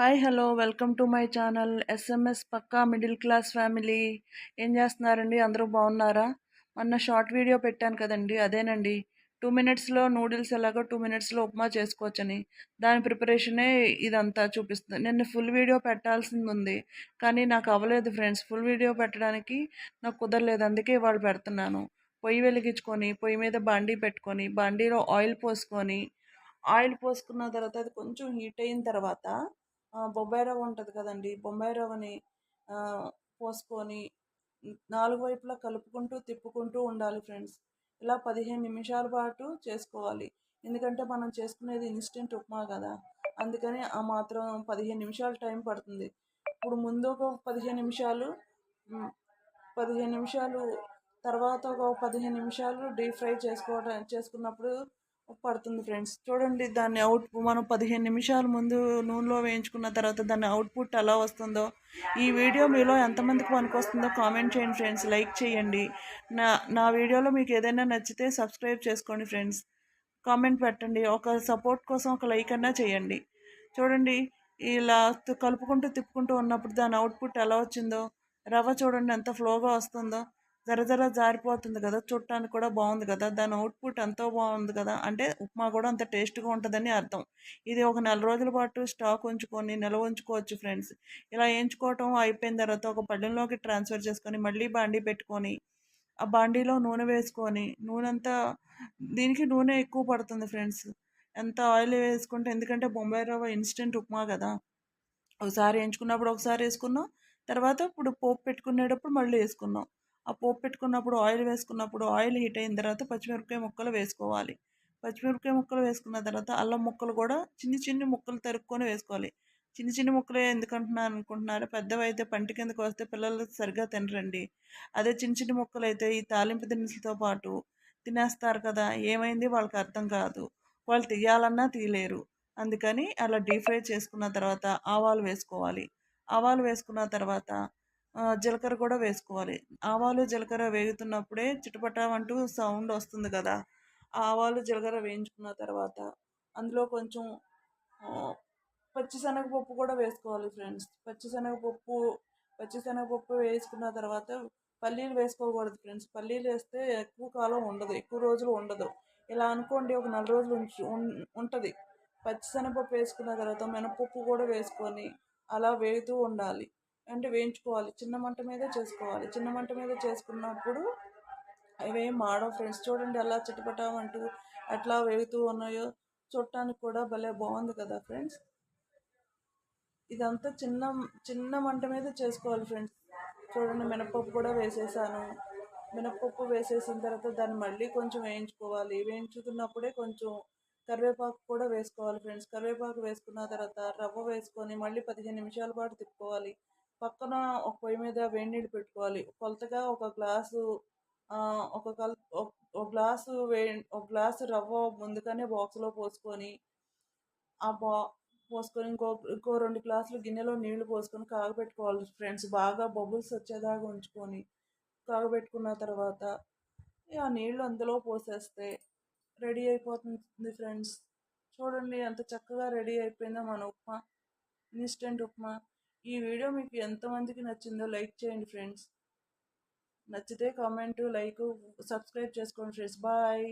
Hi hello welcome to my channel SMS Pakka middle class family ఏం చేస్తున్నారండి? అందరూ బాగున్నారా? మొన్న షార్ట్ వీడియో పెట్టాను కదండి. అదేనండి. టూ మినిట్స్లో నూడిల్స్ ఎలాగో టూ మినిట్స్లో ఉప్మా చేసుకోవచ్చని. దాని ప్రిపరేషనే ఇదంతా చూపిస్తుంది. నేను ఫుల్ వీడియో పెట్టాల్సింది ఉంది కానీ నాకు అవ్వలేదు ఫ్రెండ్స్ ఫుల్ వీడియో పెట్టడానికి నాకు కుదరలేదు. అందుకే వాళ్ళు పెడుతున్నాను. పొయ్యి వెలిగించుకొని పొయ్యి మీద బాండీ పెట్టుకొని బాండీలో ఆయిల్ పోసుకొని ఆయిల్ పోసుకున్న తర్వాత అది కొంచెం హీట్ అయిన తర్వాత బొంబాయి రవ్వ ఉంటుంది కదండి. బొంబాయి రవ్వని పోసుకొని నాలుగు వైపులా కలుపుకుంటూ తిప్పుకుంటూ ఉండాలి ఫ్రెండ్స్. ఇలా పదిహేను నిమిషాల పాటు చేసుకోవాలి. ఎందుకంటే మనం చేసుకునేది ఇన్స్టెంట్ ఉప్మా కదా. అందుకని ఆ మాత్రం పదిహేను నిమిషాలు టైం పడుతుంది. ఇప్పుడు ముందు ఒక పదిహేను నిమిషాలు పదిహేను నిమిషాలు తర్వాత ఒక పదిహేను నిమిషాలు డీప్ ఫ్రై చేసుకోవడం చేసుకున్నప్పుడు పడుతుంది ఫ్రెండ్స్. చూడండి దాన్ని అవుట్ మనం పదిహేను నిమిషాల ముందు నూనెలో వేయించుకున్న తర్వాత దాని అవుట్పుట్ ఎలా వస్తుందో. ఈ వీడియో మీలో ఎంతమందికి పనికొస్తుందో కామెంట్ చేయండి ఫ్రెండ్స్. లైక్ చేయండి. నా నా వీడియోలో మీకు ఏదైనా నచ్చితే సబ్స్క్రైబ్ చేసుకోండి ఫ్రెండ్స్. కామెంట్ పెట్టండి. ఒక సపోర్ట్ కోసం ఒక లైక్ అన్నా చేయండి. చూడండి ఇలా కలుపుకుంటూ తిప్పుకుంటూ ఉన్నప్పుడు దాని అవుట్పుట్ ఎలా వచ్చిందో. రవ్వ చూడండి ఎంత ఫ్లోగా వస్తుందో. జర జర జారిపోతుంది కదా చూడటానికి కూడా బాగుంది కదా దాని అవుట్పుట్ ఎంతో బాగుంది కదా అంటే ఉప్మా కూడా అంత టేస్ట్గా ఉంటుందని అర్థం. ఇది ఒక నెల రోజుల పాటు స్టాక్ ఉంచుకొని నిల్వ ఉంచుకోవచ్చు ఫ్రెండ్స్. ఇలా వేయించుకోవటం అయిపోయిన తర్వాత ఒక పళ్ళెంలోకి ట్రాన్స్ఫర్ చేసుకొని మళ్ళీ బాండీ పెట్టుకొని ఆ బాండీలో నూనె వేసుకొని నూనె అంతా దీనికి నూనె ఎక్కువ పడుతుంది ఫ్రెండ్స్. ఎంత ఆయిల్ వేసుకుంటే ఎందుకంటే బొంబాయి రవ్వ ఇన్స్టెంట్ ఉప్మా కదా. ఒకసారి వేయించుకున్నప్పుడు ఒకసారి వేసుకున్నాం తర్వాత ఇప్పుడు పోపు పెట్టుకునేటప్పుడు మళ్ళీ వేసుకున్నాం. ఆ పోపు పెట్టుకున్నప్పుడు ఆయిల్ వేసుకున్నప్పుడు ఆయిల్ హీట్ అయిన తర్వాత పచ్చిమిరపకాయ ముక్కలు వేసుకోవాలి. పచ్చిమిరపకాయ ముక్కలు వేసుకున్న తర్వాత అల్లం ముక్కలు కూడా చిన్ని చిన్ని ముక్కలు తరుక్కొని వేసుకోవాలి. చిన్న చిన్న ముక్కలు ఎందుకంటున్నారు అనుకుంటున్నారు? పెద్దవి అయితే పంటి కిందకు వస్తే పిల్లలు సరిగ్గా తినరండి. అదే చిన్న చిన్న ముక్కలు అయితే ఈ తాలింపు దినుసులతో పాటు తినేస్తారు కదా ఏమైంది వాళ్ళకి అర్థం కాదు. వాళ్ళు తీయాలన్నా తీయలేరు అందుకని అలా డీప్ ఫ్రై చేసుకున్న తర్వాత ఆవాలు వేసుకోవాలి. ఆవాలు వేసుకున్న తర్వాత జీలకర్ర కూడా వేసుకోవాలి. ఆవాలు జీలకర్ర వేగుతున్నప్పుడే చిటపటామంటూ సౌండ్ వస్తుంది కదా. ఆవాలు జీలకర్ర వేయించుకున్న తర్వాత అందులో కొంచెం పచ్చిశనగపప్పు కూడా వేసుకోవాలి ఫ్రెండ్స్. పచ్చిశనగపప్పు పచ్చిశనగపప్పు వేసుకున్న తర్వాత పల్లీలు వేసుకోకూడదు ఫ్రెండ్స్. పల్లీలు వేస్తే ఎక్కువ కాలం ఉండదు ఎక్కువ రోజులు ఉండదు. ఇలా అనుకోండి ఒక నెల రోజులు ఉంచు ఉంటుంది. పచ్చిశనగపప్పు వేసుకున్న తర్వాత మినపప్పు కూడా వేసుకొని అలా వేగుతూ ఉండాలి. అంటే వేయించుకోవాలి. చిన్న మంట మీద చేసుకోవాలి. చిన్న మంట మీద చేసుకున్నప్పుడు అవేం మాడవు ఫ్రెండ్స్. చూడండి ఎలా చిటపటామంటూ ఎట్లా వేగుతూ ఉన్నాయో. చూడటానికి కూడా భలే బాగుంది కదా ఫ్రెండ్స్. ఇదంతా చిన్న చిన్న మంట మీద చేసుకోవాలి ఫ్రెండ్స్. చూడండి మినపప్పు కూడా వేసేసాను. మినపప్పు వేసేసిన తర్వాత దాన్ని మళ్ళీ కొంచెం వేయించుకోవాలి. వేయించుతున్నప్పుడే కొంచెం కరివేపాకు కూడా వేసుకోవాలి ఫ్రెండ్స్. కరివేపాకు వేసుకున్న తర్వాత రవ్వ వేసుకొని మళ్ళీ పదిహేను నిమిషాల పాటు తిప్పుకోవాలి. పక్కన ఒక పొయ్యి మీద వేడి నీళ్ళు పెట్టుకోవాలి. కొలతగా ఒక గ్లాసు ఒక కల్ ఒక గ్లాసు వే ఒక గ్లాసు రవ్వ ముందుగానే బాక్స్లో పోసుకొని ఆ బా పోసుకొని ఇంకో ఇంకో రెండు గ్లాసులు గిన్నెలో నీళ్ళు పోసుకొని కాగబెట్టుకోవాలి ఫ్రెండ్స్. బాగా బబుల్స్ వచ్చేదాకా ఉంచుకొని కాగబెట్టుకున్న తర్వాత ఆ నీళ్ళు అందులో పోసేస్తే రెడీ అయిపోతుంది ఫ్రెండ్స్. చూడండి ఎంత చక్కగా రెడీ అయిపోయిందో మన ఉప్మా. ఇన్స్టెంట్ ఉప్మా. ఈ వీడియో మీకు ఎంతమందికి నచ్చిందో లైక్ చేయండి ఫ్రెండ్స్. నచ్చితే కామెంటు లైక్ సబ్స్క్రైబ్ చేసుకోండి ఫ్రెండ్స్. బాయ్.